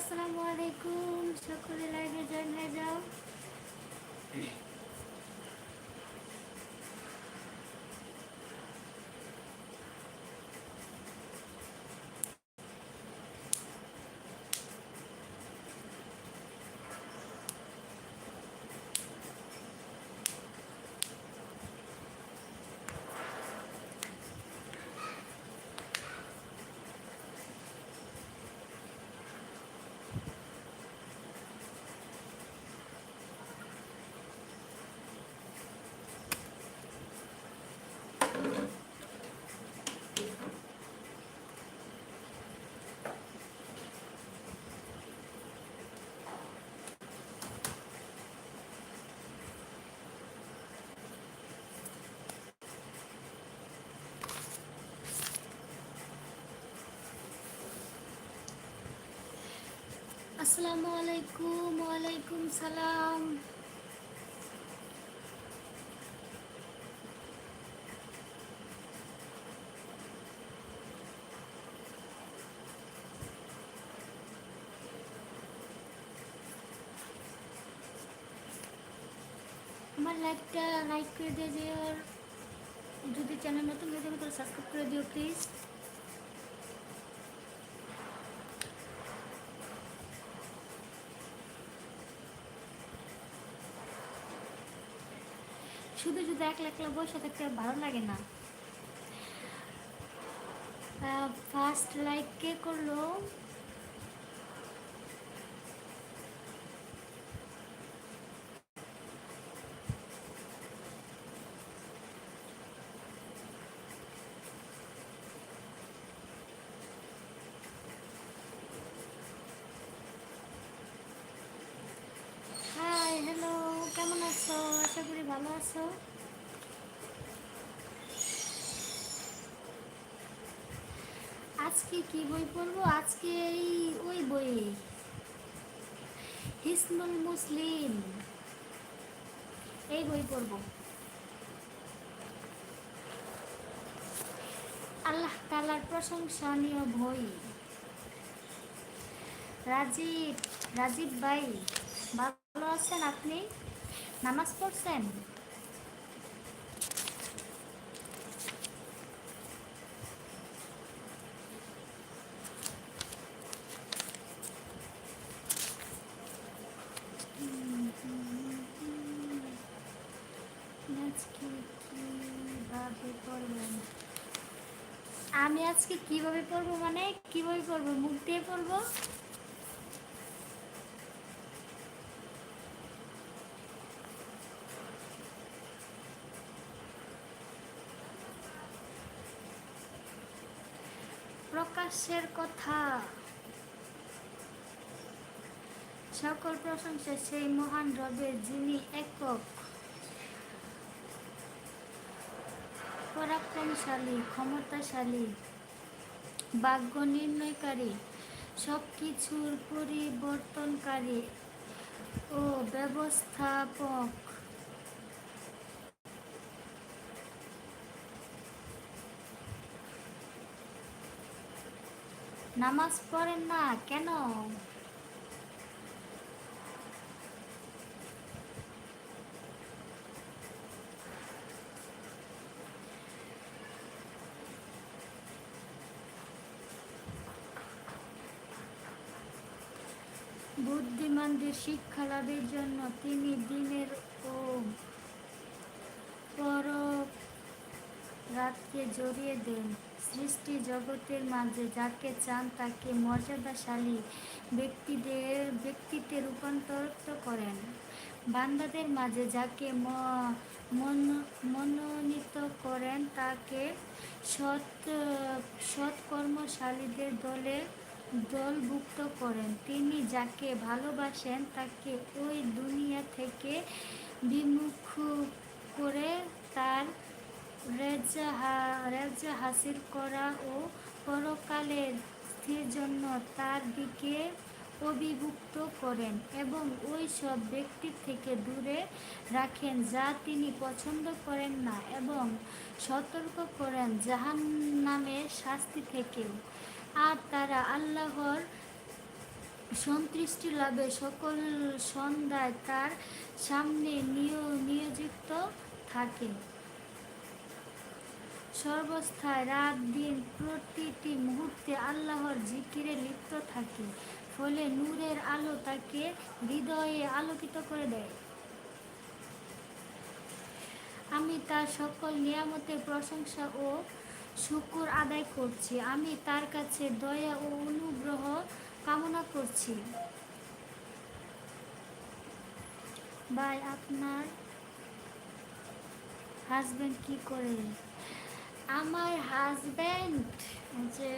Hello আসসালামু আলাইকুম সকলে লাইভে জয়েন হয়ে যাও আসসালামু আলাইকুম, ওয়ালাইকুম সালাম। আমার লাইকটা লাইক করে দিয়ে আর যদি চ্যানেল নতুন হয়ে যাবে তাহলে সাবস্ক্রাইব করে দিও প্লিজ শুধু শুধু একলা একলা বসে থাকতে ভালো লাগে না। ফার্স্ট লাইক কে করল হাই হ্যালো কেমন আছো আশা আছো? আজকে কি বই পড়ব? আজকে এই ওই বই। হিসমুল মুসলিম। এই বই পড়ব। আল্লাহ তালার প্রশংসনীয় বই। রাজীব রাজীব ভাই, ভালো আছেন আপনি? নামাজ পড়ছেন? আমি আজকে কীভাবে পড়ব মানে? কীভাবে পড়ব? মুখ দিয়ে পড়ব? প্রকাশের কথা। সকল প্রশংসা সেই মহান রবের, যিনি একক। পরাক্রমশালী ক্ষমতাশালী ভাগ্য নির্ণয়কারী সব কিছুর পরিবর্তনকারী ও ব্যবস্থাপক। নামাজ পড়েন না কেন? বুদ্ধিমানদের শিক্ষা লাভের জন্য তিনি দিনের ও পর রাতকে জড়িয়ে দেন। সৃষ্টি জগতের মাঝে যাকে চান তাকে মর্যাদাশালী ব্যক্তিদের ব্যক্তিতে রূপান্তরিত করেন। বান্দাদের মাঝে যাকে মনো- মনোনীত করেন তাকে সৎ, সৎকর্মশালীদের দলে দলভুক্ত করেন। তিনি যাকে ভালোবাসেন তাকে ওই দুনিয়া থেকে বিমুখ করে তার রেজা হাসিল করা ও পরকালের স্থির জন্য তার দিকে অভিভুক্ত করেন এবং ওই সব ব্যক্তির থেকে দূরে রাখেন যা তিনি পছন্দ করেন না এবং সতর্ক করেন জাহান নামের শাস্তি থেকেও। আর তারা আল্লাহর সন্তুষ্টি লাভে সকল সন্ধ্যায় তার সামনে নিয়োজিত থাকে। সর্বস্থায় রাত দিন প্রতিটি মুহূর্তে আল্লাহর জিকিরে লিপ্ত থাকে, ফলে নূরের আলো তাকে হৃদয়ে আলোকিত করে দেয়। আমি তার সকল নিয়ামতের প্রশংসা ও শুকুর আদায় করছি। আমি তার কাছে দয়া ও অনুগ্রহ কামনা করছি। ভাই, আপনার হাজব্যান্ড কি করে? আমার হাজব্যান্ড যে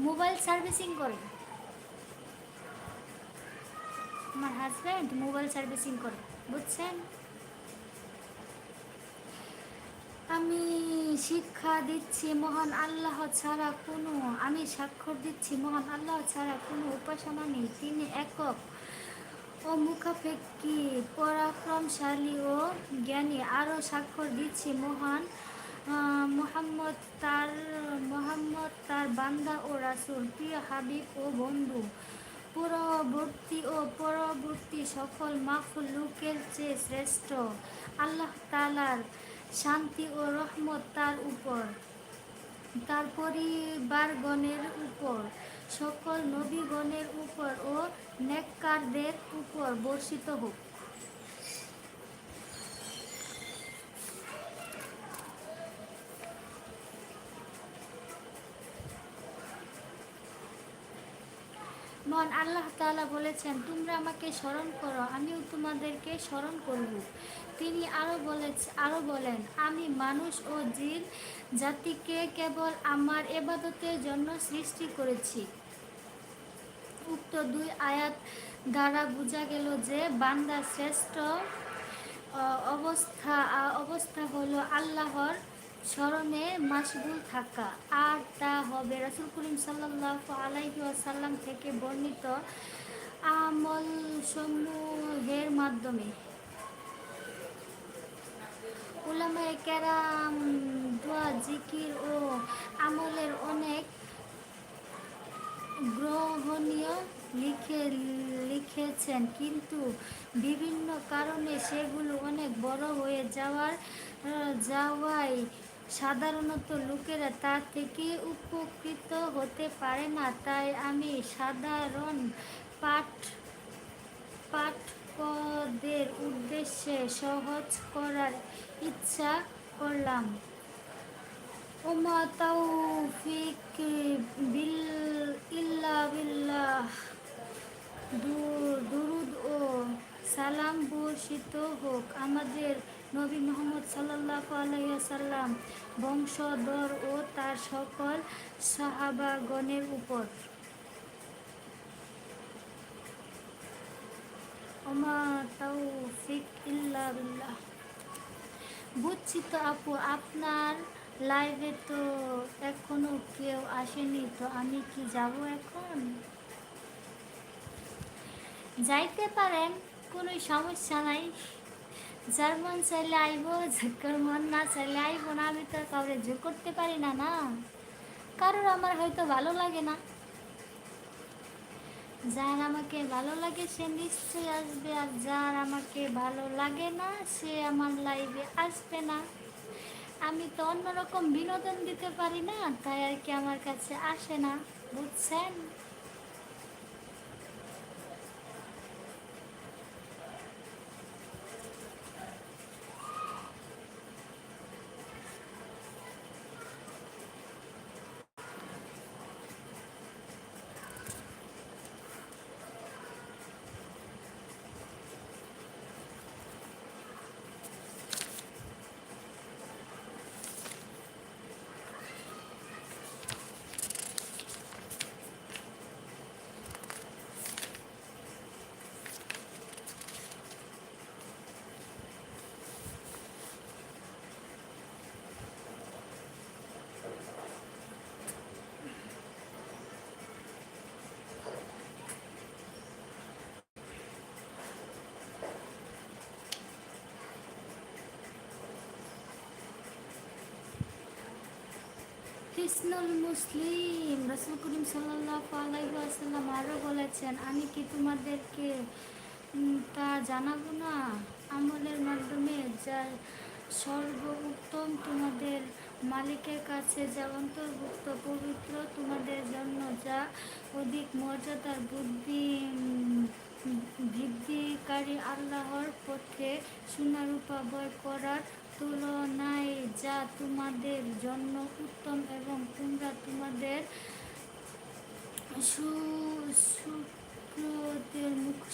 মোবাইল সার্ভিসিং করে। আমার হাজব্যান্ড মোবাইল সার্ভিসিং করে, বুঝছেন? আমি শিক্ষা দিচ্ছি মহান আল্লাহ ছাড়া কোনো, আমি স্বাক্ষর দিচ্ছি মহান আল্লাহ ছাড়া কোনো উপাসনা নেই। তিনি একক ও মুখাপেক্ষী পরাক্রমশালী ও জ্ঞানী। আরও স্বাক্ষর দিচ্ছি মহান মোহাম্মদ তার মোহাম্মদ তার বান্দা ও রাসূল, প্রিয় হাবিব ও বন্ধু। পূর্ববর্তী ও পরবর্তী সকল মাখলুকের চেয়ে শ্রেষ্ঠ আল্লাহ তালার শান্তি ও রহমত তার উপর, তার পরিবারগণের উপর, সকল নবীগণের উপর ও নেককারদের উপর বর্ষিত হোক। আল্লাহ তাআলা বলেছেন, তোমরা আমাকে স্মরণ করো, আমিও তোমাদেরকে স্মরণ করব। তিনি আরও বলে আরও বলেন, আমি মানুষ ও জিন জাতিকে কেবল আমার এবাদতের জন্য সৃষ্টি করেছি। উক্ত দুই আয়াত দ্বারা বোঝা গেল যে বান্দা শ্রেষ্ঠ অবস্থা অবস্থা হলো আল্লাহর স্মরণে মাসগুল থাকা। আর তা হবে রাসুল করিম সাল্লাহ আলাইহি আসাল্লাম থেকে বর্ণিত আমল সমূহের মাধ্যমে। উলামায় কেরাম দোয়া, জিকির ও আমলের অনেক গ্রহণীয় লিখে, লিখেছেন। কিন্তু বিভিন্ন কারণে সেগুলো অনেক বড় হয়ে যাওয়ার, যাওয়ায় সাধারণত লোকেরা তা থেকে উপকৃত হতে পারে না, তাই আমি সাধারণ পাঠ, পাঠকদের উদ্দেশ্যে সহজ করার ইচ্ছা করলাম। ওমা বিল, ইল্লা বিল্লাহ। দুরুদ ও সালাম বর্ষিত হোক। আমাদের নবী মোহাম্মদ সাল্লাহ আলাইসাল্লাম বংশধর ও তার সকল সাহাবাগণের উপর। বুঝছি তো আপু, আপনার লাইভে তো এখনও কেউ আসেনি, তো আমি কি যাব এখন? যাইতে পারেন, কোনো সমস্যা নাই। যার মন চাইলে আইব যার মন না চাইলে আইব না, আমি তো কাউরে জোর করতে পারি না না। কারোর আমার হয়তো ভালো লাগে না। যার আমাকে ভালো লাগে, সে নিশ্চয়ই আসবে, আর যার আমাকে ভালো লাগে না, সে আমার লাইভে আসবে না। আমি তো অন্যরকম বিনোদন দিতে পারি না, তাই আর কি আমার কাছে আসে না, বুঝছেন? হিসনুল মুসলিম, রসুল করিম সাল্লাহ আলাইসাল্লাম আরও বলেছেন, আমি কি তোমাদেরকে তা জানাব না? আমলের মাধ্যমে যা সর্ব উত্তম তোমাদের মালিকের কাছে যা অন্তর্ভুক্ত, পবিত্র তোমাদের জন্য যা অধিক মর্যাদার বুদ্ধি বৃদ্ধিকারী আল্লাহর পথে সোনারূপা বয় করার তুলনায় যা তোমাদের জন্য উত্তম এবং তোমরা তোমাদের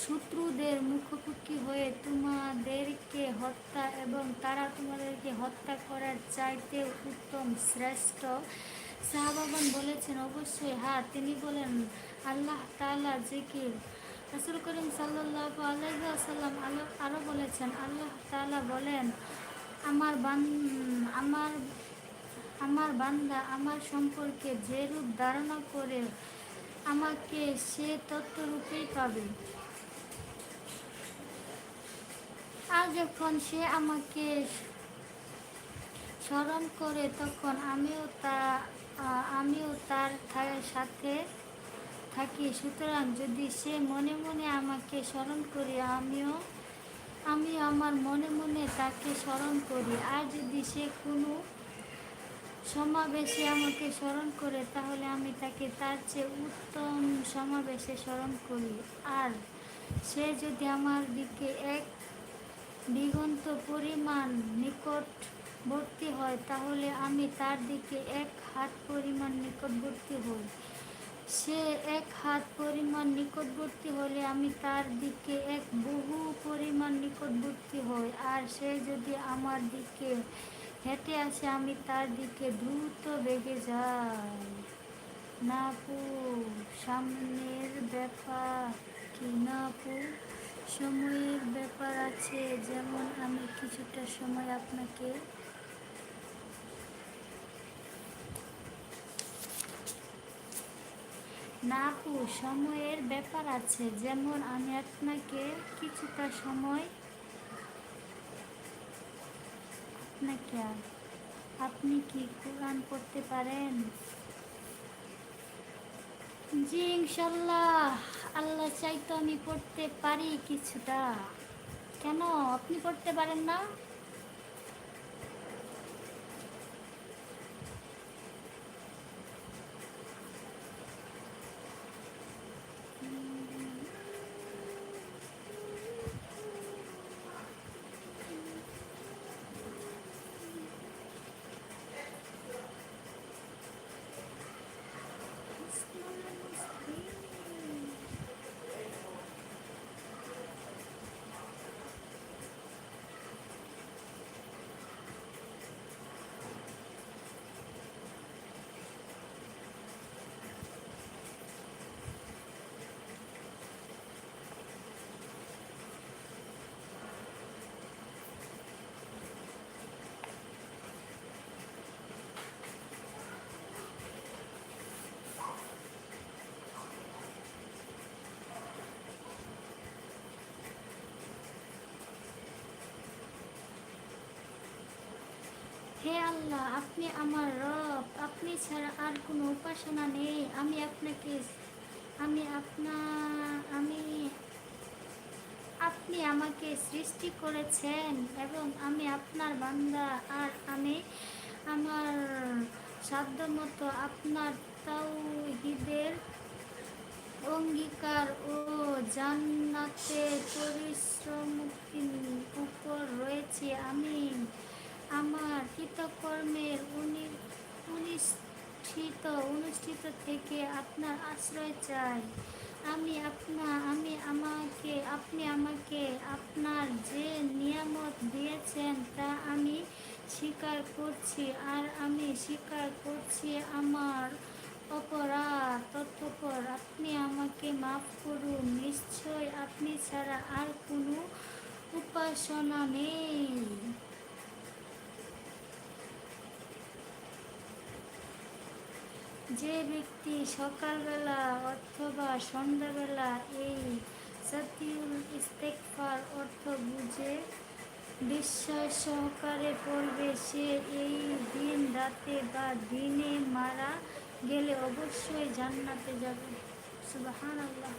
শত্রুদের মুখোমুখি হয়ে তোমাদেরকে হত্যা এবং তারা তোমাদেরকে হত্যা করার চাইতে উত্তম শ্রেষ্ঠ সাহাবাবান বলেছেন, অবশ্যই। হ্যাঁ তিনি বলেন, আল্লাহ তাআলা জিকির। রসুল করিম সাল্লাহ আল্লাহ আরও বলেছেন, আল্লাহ তাআলা বলেন আমার বান, আমার আমার বান্দা আমার সম্পর্কে যে রূপ ধারণা করে আমাকে সে তত্ত্বরূপেই পাবে। আর যখন সে আমাকে স্মরণ করে, তখন আমিও তা আমিও তার সাথে থাকি। সুতরাং যদি সে মনে মনে আমাকে স্মরণ করি, আমিও আমি আমার মনে মনে তাকে স্মরণ করি। আর যদি সে কোনো সমাবেশে আমাকে স্মরণ করে, তাহলে আমি তাকে তার চেয়ে উত্তম সমাবেশে স্মরণ করি। আর সে যদি আমার দিকে এক দিগন্ত পরিমাণ নিকটবর্তী হয়, তাহলে আমি তার দিকে এক হাত পরিমাণ নিকটবর্তী হই। সে এক হাত পরিমাণ নিকটবর্তী হলে আমি তার দিকে এক বহু পরিমাণ নিকটবর্তী হই। আর সে যদি আমার দিকে হেঁটে আসে, আমি তার দিকে দ্রুত বেগে যাই। না পু, সামনের ব্যাপার কি? না পু, সময়ের ব্যাপার আছে। যেমন আমি কিছুটা সময় আপনাকে না আপু সময়ের ব্যাপার আছে। যেমন আমি আপনাকে কিছুটা সময় আপনাকে আপনি কি কোরআন পড়তে পারেন? জি, ইনশাল্লাহ। আল্লাহ চাইতো আমি পড়তে পারি কিছুটা। কেন? আপনি পড়তে পারেন না? হে আল্লাহ, আপনি আমার রব। আপনি ছাড়া আর কোনো উপাসনা নেই। আমি আপনাকে, আমি আপনা, আমি, আপনি আমাকে সৃষ্টি করেছেন এবং আমি আপনার বান্দা। আর আমি আমার সাধ্যমতো আপনার তাওহীদের অঙ্গীকার ও জান্নাতে পরিশ্রমের উপর রয়েছে। আমি আমার কৃতকর্মের অনুষ্ঠিত অনুষ্ঠিত থেকে আপনার আশ্রয় চাই। আমি আপনা আমি আমাকে আপনি আমাকে আপনার যে নিয়ামত দিয়েছেন তা আমি স্বীকার করছি আর আমি স্বীকার করছি আমার অপরাধ তৎপর আপনি আমাকে মাফ করুন, নিশ্চয় আপনি ছাড়া আর কোনো উপাসনা নেই। যে ব্যক্তি সকালবেলা অথবা সন্ধ্যাবেলা এই সতিউল ইস্তেকফার অর্থ বুঝে বিশ্বাস সহকারে পড়বে, সে এই দিন রাতে বা দিনে মারা গেলে অবশ্যই জান্নাতে যাবে। সুবাহান আল্লাহ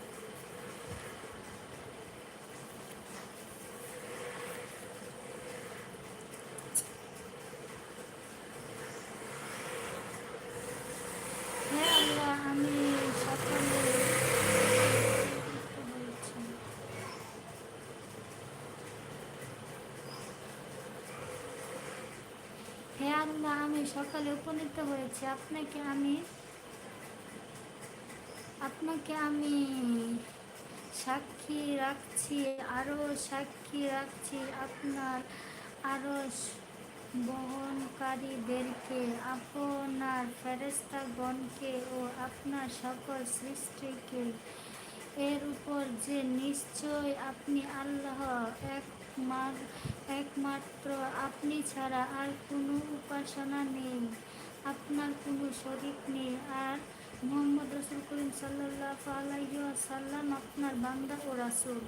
হ্যাঁ আল্লাহ আমি সকালে বলছি হে আল্লাহ আমি সকালে উপনীত হয়েছে। আপনাকে আমি আপনাকে আমি সাক্ষী রাখছি আরও সাক্ষী রাখছি আপনার আরও বহনকারীদেরকে, আপনার ফেরেস্তাগণকে ও আপনার সকল সৃষ্টিকে। এর উপর যে নিশ্চয় আপনি আল্লাহ এক একমাত্র আপনি ছাড়া আর কোনো উপাসনা নেই। আপনার কোনো শরিক নেই। আর মোহাম্মদ রসুল করিম সাল্লাহ আলাইসাল্লাম আপনার বান্দা ও রাসুল।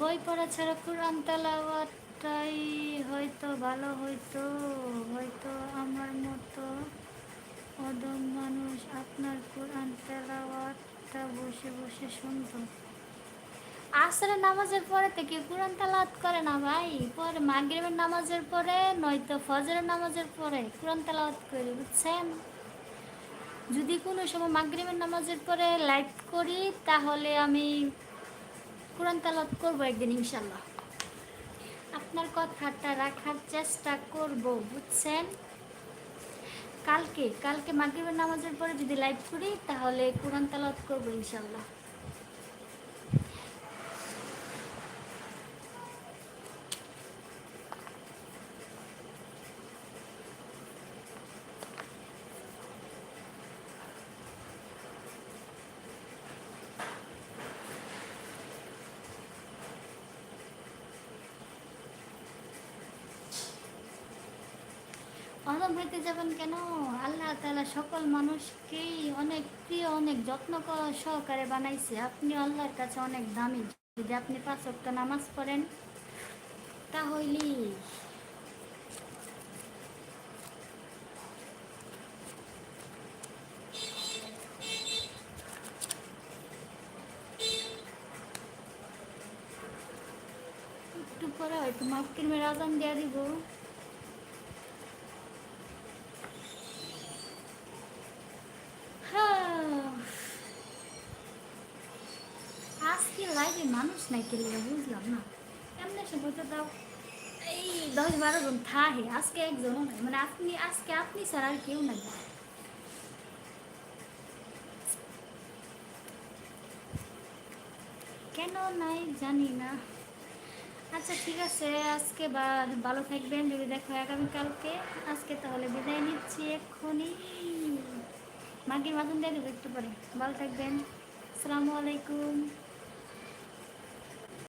বই পড়া ছাড়া কোরআন তালাওয়াতটাই হয়তো ভালো হইতো হয়তো আমার মতো অদম মানুষ আপনার কোরআন তেলাওয়াতটা বসে বসে শুনতো। আসরে নামাজের পরে থেকে কোরআন তালাওয়াত করে না ভাই। পরে মাগরিবের নামাজের পরে, নয়তো ফজরের নামাজের পরে কোরআন তালাওয়াত করি, বুঝছেন? যদি কোনো সময় মাগরিবের নামাজের পরে লাইট করি, তাহলে আমি কোরআন তালাত করব একদিন ইনশাল্লাহ আপনার কথাটা রাখার চেষ্টা করব, বুঝছেন? কালকে কালকে মাগরিবের নামাজের পরে যদি লাইভ করি, তাহলে কোরআন তালাত করব ইনশাল্লাহ অনম হইতে যাবেন কেন? আল্লাহ তালা সকল মানুষকেই অনেক প্রিয়, অনেক যত্ন সহকারে বানাইছে। আপনি আল্লাহর কাছে অনেক দামি। যদি আপনি পাঁচ অক্ট নামাজ পড়েন, তাহলেই একটু পরে হয়তো মাফকির আজান দেওয়া দিব। আজকে লাইভে মানুষ নাই কেলে বুঝলাম না। এমনি সময় তো তাও? এই দশ বারো জন থাহে, আজকে একজনও নাই। মানে আপনি, আজকে আপনি স্যার আর কেউ নাই। কেন নাই জানি না। আচ্ছা ঠিক আছে, আজকে বা, ভালো থাকবেন, যদি দেখো আগামীকালকে। আজকে তাহলে বিদায় নিচ্ছি এক্ষুনি। মাগির মাধ্যম দিয়ে দেবো একটু পরে। ভালো থাকবেন। আসসালামু আলাইকুম।